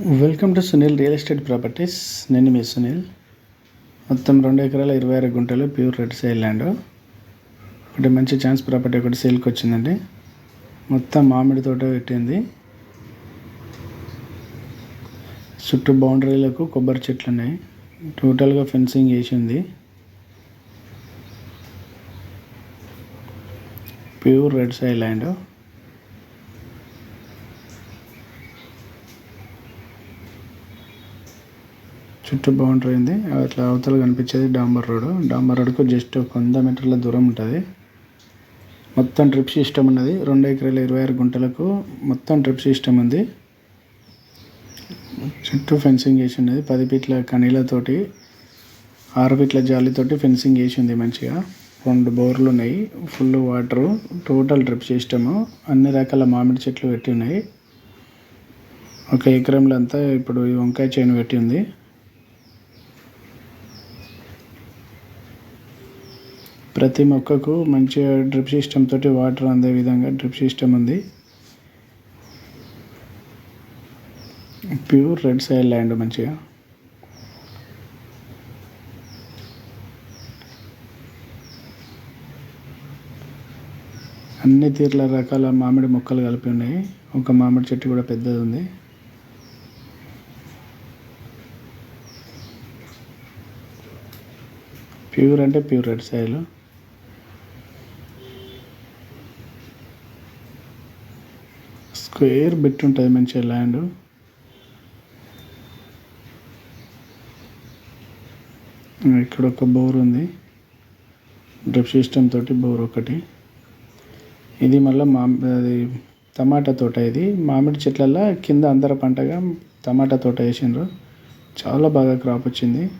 Welcome to Sunil real estate properties. నేను మీ సునీల్. మొత్తం రెండు ఎకరాల ఇరవై ఆరు గుంటలు ప్యూర్ రెడ్ సేల్ ల్యాండ్. ఒకటి మంచి ఛాన్స్ ప్రాపర్టీ ఒకటి సేల్కి వచ్చిందండి. మొత్తం మామిడి తోట పెట్టింది. చుట్టూ బౌండరీలకు కొబ్బరి చెట్లు ఉన్నాయి టోటల్గా ఫెన్సింగ్ వేసి ఉంది. Pure red side land. చుట్టూ బౌండరీ ఉంది. అట్లా అవతల కనిపించేది డాంబర్ రోడ్. డాంబర్ రోడ్కు జస్ట్ ఒక వంద మీటర్ల దూరం ఉంటుంది. మొత్తం ట్రిప్ సిస్టమ్ ఉన్నది. రెండు ఎకరాల ఇరవై ఆరు గుంటలకు మొత్తం ట్రిప్ సిస్టమ్ ఉంది. చుట్టూ ఫెన్సింగ్ వేసి ఉన్నది. పది ఫీట్ల కనీలతోటి ఆరు ఫీట్ల జాలితోటి ఫెన్సింగ్ వేసి ఉంది మంచిగా. రెండు బోర్లు ఉన్నాయి. Full water total drip system అన్ని రకాల మామిడి చెట్లు పెట్టి ఉన్నాయి. ఒక ఎకరంలో అంతా ఇప్పుడు ఈ వంకాయ చేను పెట్టి ఉంది. ప్రతి మొక్కకు మంచిగా డ్రిప్ సిస్టమ్ తోటి వాటర్ అందే విధంగా డ్రిప్ సిస్టమ్ ఉంది. ప్యూర్ రెడ్ సైడ్ ల్యాండ్ మంచిగా. అన్ని తీర్ల రకాల మామిడి మొక్కలు కలిపి ఉన్నాయి. ఒక మామిడి చెట్టు కూడా పెద్దది ఉంది. ప్యూర్ అంటే pure red soil square bit ఉంటుంది మంచిగా ల్యాండ్. ఇక్కడ ఒక బోర్ ఉంది. డ్రిప్ సిస్టమ్ తోటి బోర్ ఒకటి. ఇది మళ్ళీ మా అది టమాటా తోట ఇది. మామిడి చెట్లల్లో కింద అందర పంటగా టమాటా తోట వేసిండ్రు. చాలా బాగా క్రాప్ వచ్చింది.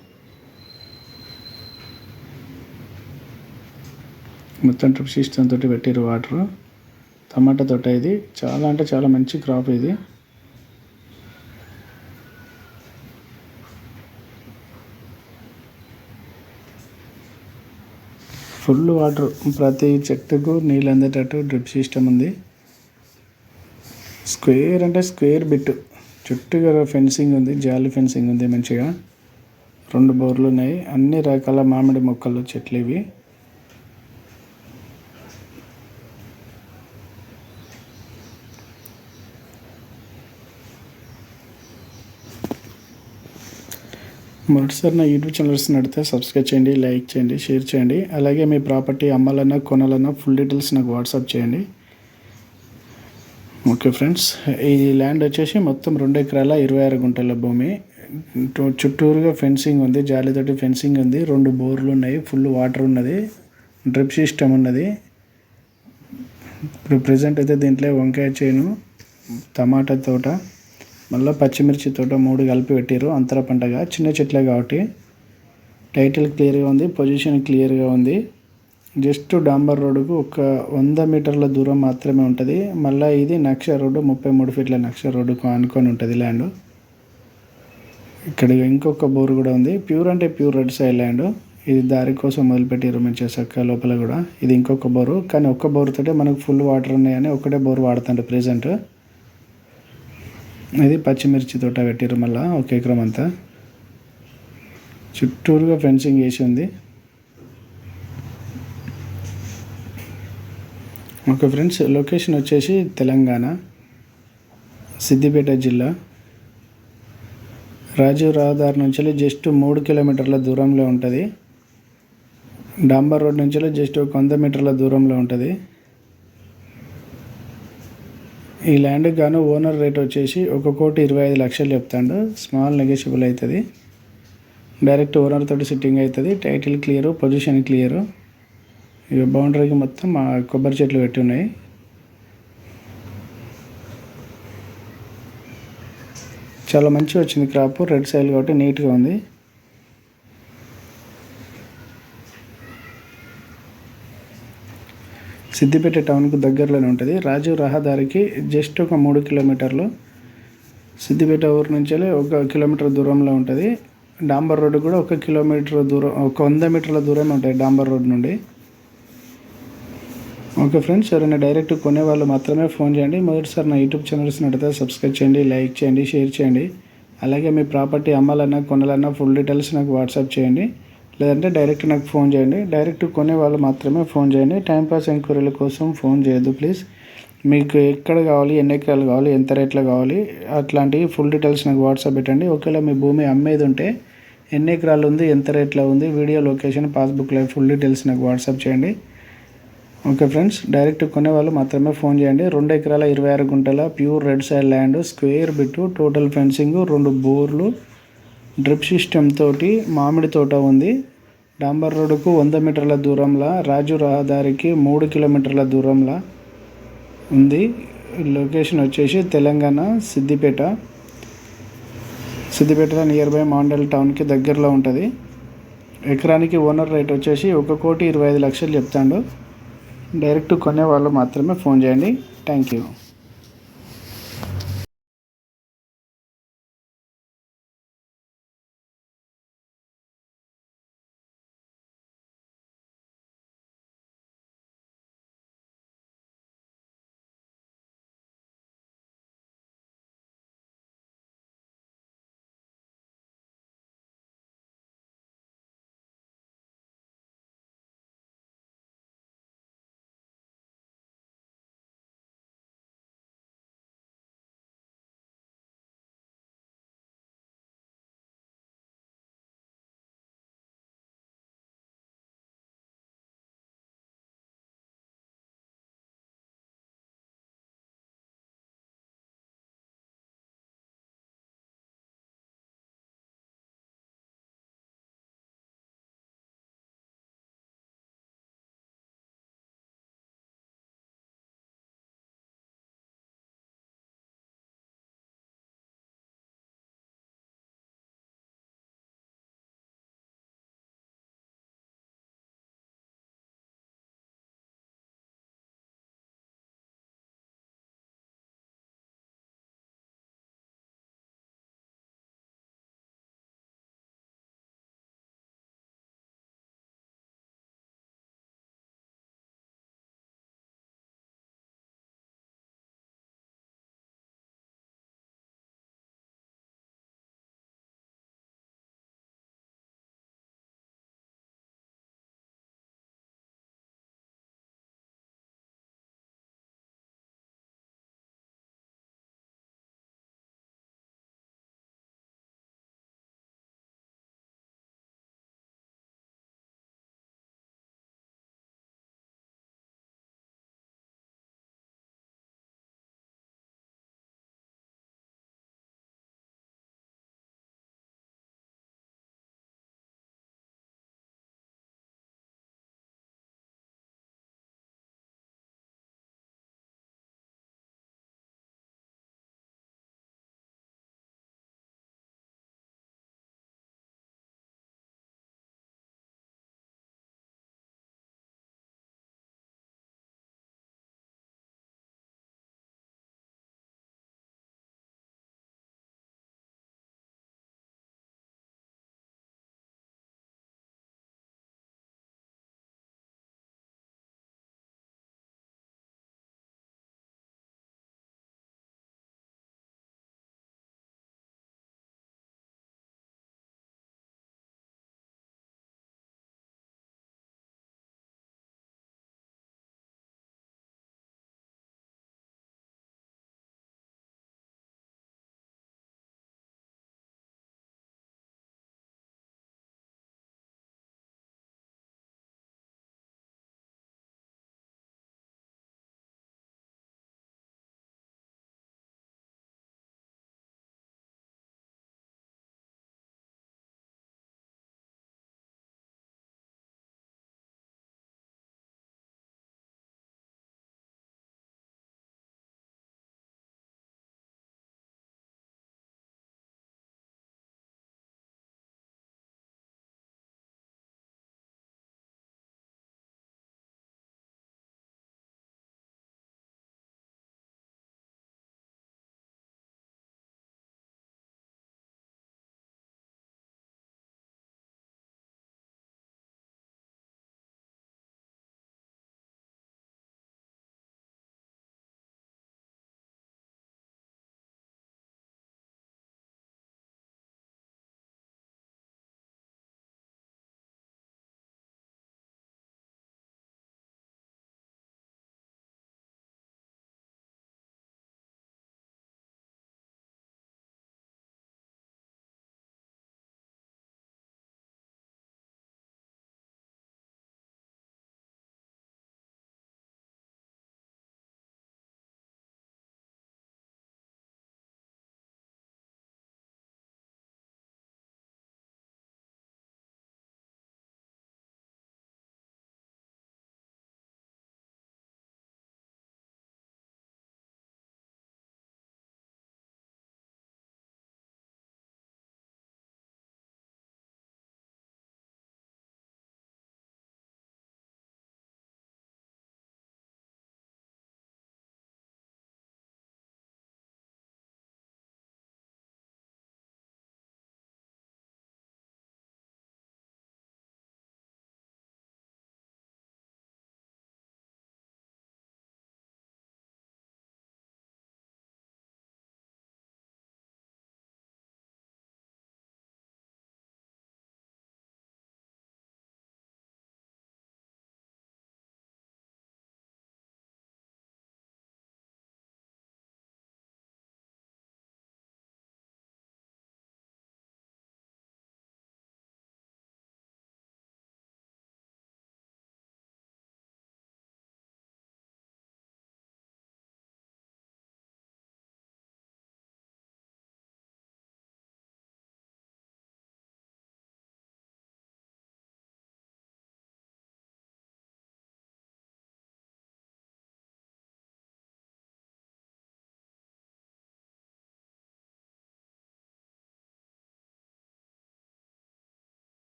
మొత్తం డ్రిప్ సిస్టమ్ తోటి పెట్టారు వాటర్. టమాటా తోట ఇది. చాలా అంటే చాలా మంచి క్రాప్ ఇది. ఫుల్ వాటర్ ప్రతి చెట్టుకు నీళ్ళు అందేటట్టు డ్రిప్ సిస్టమ్ ఉంది. స్క్వేర్ అంటే స్క్వేర్ బిట్ చుట్టూ ఫెన్సింగ్ ఉంది జాలి ఫెన్సింగ్ ఉంది మంచిగా. రెండు బోర్లు ఉన్నాయి అన్ని రకాల మామిడి మొక్కలు చెట్లు ఇవి. మొదటిసారి నా యూట్యూబ్ ఛానల్స్ నడితే సబ్స్క్రైబ్ చేయండి లైక్ చేయండి షేర్ చేయండి. అలాగే మీ ప్రాపర్టీ అమ్మాలన్నా కొనాలన్నా ఫుల్ డీటెయిల్స్ నాకు వాట్సాప్ చేయండి. ఓకే ఫ్రెండ్స్ ఈ ల్యాండ్ వచ్చేసి మొత్తం రెండు ఎకరాల ఇరవై ఆరు గుంటల భూమి. చుట్టూరుగా ఫెన్సింగ్ ఉంది జాలితోటి ఫెన్సింగ్ ఉంది రెండు బోర్లు ఉన్నాయి ఫుల్ వాటర్ ఉన్నది డ్రిప్ సిస్టమ్ ఉన్నది. ఇప్పుడు ప్రజెంట్ అయితే దీంట్లో వంకాయ చేను టమాటా తోట మళ్ళీ పచ్చిమిర్చి తోట మూడు కలిపి పెట్టారు అంతర పంటగా. చిన్న చెట్లే కాబట్టి. టైటిల్ క్లియర్గా ఉంది. పొజిషన్ క్లియర్గా ఉంది. జస్ట్ డాంబర్ రోడ్డుకు ఒక వంద మీటర్ల దూరం మాత్రమే ఉంటుంది. మళ్ళీ ఇది నక్ష రోడ్డు. ముప్పై మూడు ఫీట్ల నక్ష రోడ్డుకు ఆనుకొని ఉంటుంది ల్యాండ్. ఇక్కడ ఇంకొక బోర్ కూడా ఉంది. ప్యూర్ అంటే ప్యూర్ రెడ్ సైడ్ ల్యాండ్. ఇది దారి కోసం మొదలుపెట్టారు మంచిగా చక్క లోపల కూడా. ఇది ఇంకొక బోరు. కానీ ఒక్క బోరుతోటే మనకు ఫుల్ వాటర్ ఉన్నాయని ఒకటే బోర్ వాడుతుంటే ప్రజెంట్ ఇది పచ్చిమిర్చి తోట పెట్టారు మళ్ళీ ఒక ఎకరం అంతా. చుట్టూరుగా ఫెన్సింగ్ వేసి ఉంది. ఓకే ఫ్రెండ్స్ లొకేషన్ వచ్చేసి తెలంగాణ సిద్దిపేట జిల్లా. రాజీవ్ రహదారి నుంచి జస్ట్ మూడు కిలోమీటర్ల దూరంలో ఉంటుంది. డాంబర్ రోడ్ నుంచి జస్ట్ ఒక వంద మీటర్ల దూరంలో ఉంటుంది. ఈ ల్యాండ్కి గాను ఓనర్ రేట్ వచ్చేసి ఒక కోటి ఇరవై ఐదు లక్షలు చెప్తాడు. స్మాల్ నెగోషియబుల్ అవుతుంది డైరెక్ట్ ఓనర్ తోటి సిట్టింగ్ అవుతుంది టైటిల్ క్లియర్ పొజిషన్ క్లియరు. ఇక బౌండరీకి మొత్తం మా కొబ్బరి చెట్లు పెట్టి ఉన్నాయి. చాలా మంచిగా వచ్చింది క్రాప్. రెడ్ సైల్ కాబట్టి నీట్గా ఉంది. సిద్దిపేట టౌన్కు దగ్గరలోనే ఉంటుంది. రాజీవ్ రహదారికి జస్ట్ ఒక మూడు కిలోమీటర్లు. సిద్దిపేట ఊరు నుంచి ఒక కిలోమీటర్ దూరంలో ఉంటుంది. డాంబర్ రోడ్డు కూడా ఒక కిలోమీటర్ దూరం ఒక వంద మీటర్ల దూరమే ఉంటాయి డాంబర్ రోడ్ నుండి. ఓకే ఫ్రెండ్స్ ఎవరైనా డైరెక్ట్ కొనే వాళ్ళు మాత్రమే ఫోన్ చేయండి. మొదటిసారి నా యూట్యూబ్ ఛానల్స్ నడితే సబ్స్క్రైబ్ చేయండి లైక్ చేయండి షేర్ చేయండి. అలాగే మీ ప్రాపర్టీ అమ్మాలన్నా కొనాలన్నా ఫుల్ డీటెయిల్స్ నాకు వాట్సాప్ చేయండి. లేదంటే డైరెక్ట్ నాకు ఫోన్ చేయండి. డైరెక్ట్ కొనే వాళ్ళు మాత్రమే ఫోన్ చేయండి. టైంపాస్ ఎంక్వైరీల కోసం ఫోన్ చేయొద్దు ప్లీజ్. మీకు ఎక్కడ కావాలి ఎన్ని ఎకరాలు కావాలి ఎంత రేట్లో కావాలి అట్లాంటివి ఫుల్ డీటెయిల్స్ నాకు వాట్సాప్ పెట్టండి. ఒకవేళ మీ భూమి అమ్మేది ఉంటే ఎన్ని ఎకరాలు ఉంది ఎంత రేట్లో ఉంది వీడియో లొకేషన్ పాస్బుక్లో ఫుల్ డీటెయిల్స్ నాకు వాట్సాప్ చేయండి. ఓకే ఫ్రెండ్స్ డైరెక్ట్ కొనే వాళ్ళు మాత్రమే ఫోన్ చేయండి. రెండు ఎకరాల ఇరవై ఆరు గుంటల pure red side land square bit total fencing రెండు బోర్లు డ్రిప్ సిస్టమ్ తోటి మామిడి తోట ఉంది. డాంబర్ రోడ్డుకు వంద మీటర్ల దూరంలో రాజు రహదారికి మూడు కిలోమీటర్ల దూరంలో ఉంది. లొకేషన్ వచ్చేసి తెలంగాణ సిద్దిపేట. సిద్దిపేట నియర్ బై మాండల్ టౌన్కి దగ్గరలో ఉంటుంది. ఎకరానికి ఓనర్ రేట్ వచ్చేసి ఒక కోటి ఇరవై ఐదు లక్షలు చెప్తాడు. డైరెక్ట్ కొనే వాళ్ళు మాత్రమే ఫోన్ చేయండి. Thank you.